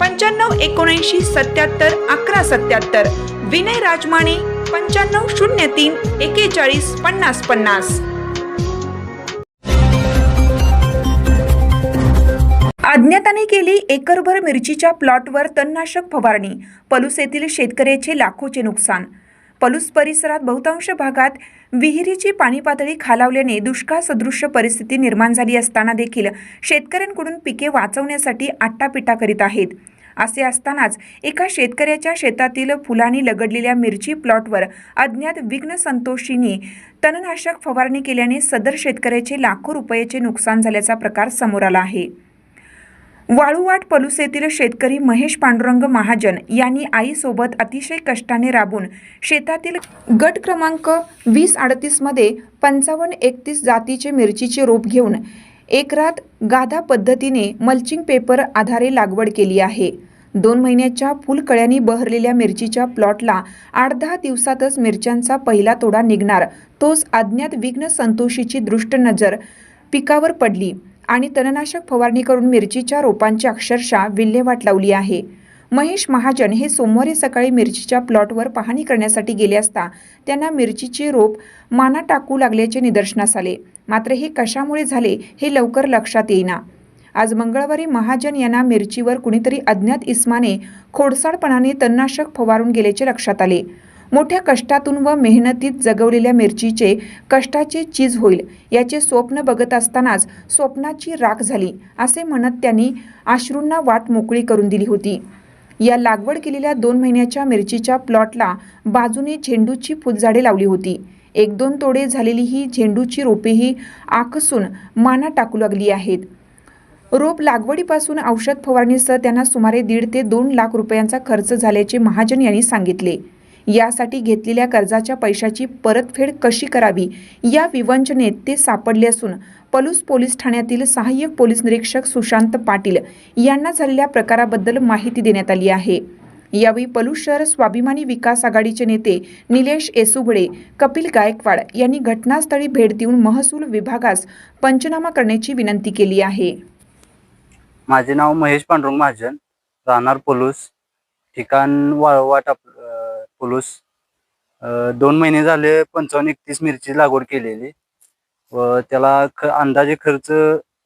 पंच्याण्णव एकोणऐंशी सत्याहत्तर अकरा सत्याहत्तर. विनय राजमाने पंच्याण्णव शून्य तीन एकेचाळीस पन्नास पन्नास. अज्ञाताने केली एकरभर मिरचीच्या प्लॉटवर तणनाशक फवारणी. पलूस येथील शेतकऱ्याचे लाखोचे नुकसान. पलूस परिसरात बहुतांश भागात विहिरीची पाणी पातळी खालावल्याने दुष्काळ सदृश्य परिस्थिती निर्माण झाली असताना देखील शेतकऱ्यांकडून पिके वाचवण्यासाठी आट्टापिटा करीत आहेत. असे असतानाच एका शेतकऱ्याच्या शेतातील फुलांनी लगडलेल्या मिरची प्लॉटवर अज्ञात विघ्न संतोषींनी तणनाशक फवारणी केल्याने सदर शेतकऱ्याचे लाखो रुपयाचे नुकसान झाल्याचा प्रकार समोर आला आहे. वाळूवाट पलूस येथील शेतकरी महेश पांडुरंग महाजन यांनी आईसोबत अतिशय कष्टाने राबून शेतातील गट क्रमांक वीस अडतीसमध्ये पंचावन्न एकतीस जातीचे मिरचीचे रोप घेऊन एकरात गाधा पद्धतीने मल्चिंग पेपर आधारे लागवड केली आहे. दोन महिन्याच्या फुलकळ्यांनी बहरलेल्या मिरचीच्या प्लॉटला आठ दहा दिवसातच मिरच्यांचा पहिला तोडा निघणार. तोच अज्ञात विघ्न संतोषीची दृष्ट नजर पिकावर पडली आणि तणनाशक फवारणी करून मिरचीच्या रोपांची अक्षरशः विल्हेवाट लावली आहे. महेश महाजन हे सोमवारी सकाळी मिरचीच्या प्लॉटवर पाहणी करण्यासाठी गेले असता त्यांना मिरचीचे रोप माना टाकू लागल्याचे निदर्शनास आले. मात्र हे कशामुळे झाले हे लवकर लक्षात येईना. आज मंगळवारी महाजन यांना मिरचीवर कुणीतरी अज्ञात इस्माने खोडसाळपणाने तणनाशक फवारून गेल्याचे लक्षात आले. मोठ्या कष्टातून व मेहनतीत जगवलेल्या मिरचीचे कष्टाचे चीज होईल याचे स्वप्न बघत असतानाच स्वप्नाची राख झाली असे म्हणत त्यांनी अश्रूंना वाट मोकळी करून दिली होती. या लागवड केलेल्या दोन महिन्याच्या मिरचीच्या प्लॉटला बाजूने झेंडूची फुलझाडे लावली होती. एक दोन तोडे झालेली ही झेंडूची रोपेही आकसून माना टाकू लागली आहेत. रोप लागवडीपासून औषध फवारणीसह त्यांना सुमारे दीड ते दोन लाख रुपयांचा खर्च झाल्याचे महाजन यांनी सांगितले. यासाठी घेतलेल्या कर्जाच्या पैशाची परतफेड कशी करावी? या विवंचनेत ते सापडले असून पलूस पोलीस ठाण्यातील सहाय्यक पोलीस निरीक्षक सुशांत पाटील यांना झालेल्या प्रकाराबद्दल माहिती देण्यात आली आहे. यावेळी पलूस शहर स्वाभिमानी विकास आघाडीचे नेते निलेश येसुगडे कपिल गायकवाड यांनी घटनास्थळी भेट देऊन महसूल विभागास पंचनामा करण्याची विनंती केली आहे. माझे नाव महेश पांडुरंग महाजन राहणार पलूस ठिकाण वाळवाट आप फुलूस दोन महिने झाले पंचावन्न एकतीस मिरची लागवड केलेली. व त्याला ख अंदाजे खर्च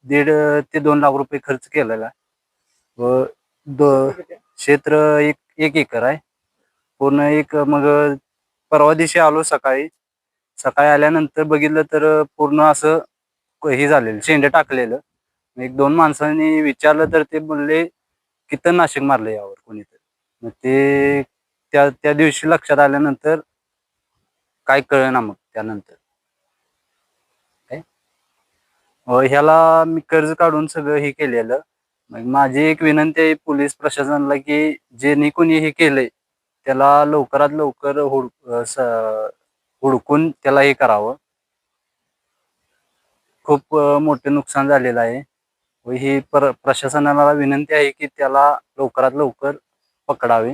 दीड ते दोन लाख रुपये खर्च केलेला. व दो क्षेत्र एक एक एकर आहे. पूर्ण एक मग परवा दिवशी आलो सकाळी. सकाळी आल्यानंतर बघितलं तर पूर्ण असं हे झालेलं शेंडे टाकलेलं. एक दोन माणसांनी विचारलं तर ते बोलले कीटकनाशक मारलं यावर कोणीतरी. मग ते त्या त्या दिवशी लक्षात आल्यानंतर काय कळेना मग त्यानंतर. काय? ह्याला मी कर्ज काढून सगळं हे केलेलं. मग माझी एक विनंती आहे पोलीस प्रशासनाला की जे कोणी हे केलंय त्याला लवकरात लवकर हुड हुडकून त्याला हे करावं. खूप मोठे नुकसान झालेलं आहे. व ही प्र प्रशासनाला विनंती आहे की त्याला लवकरात लवकर पकडावे.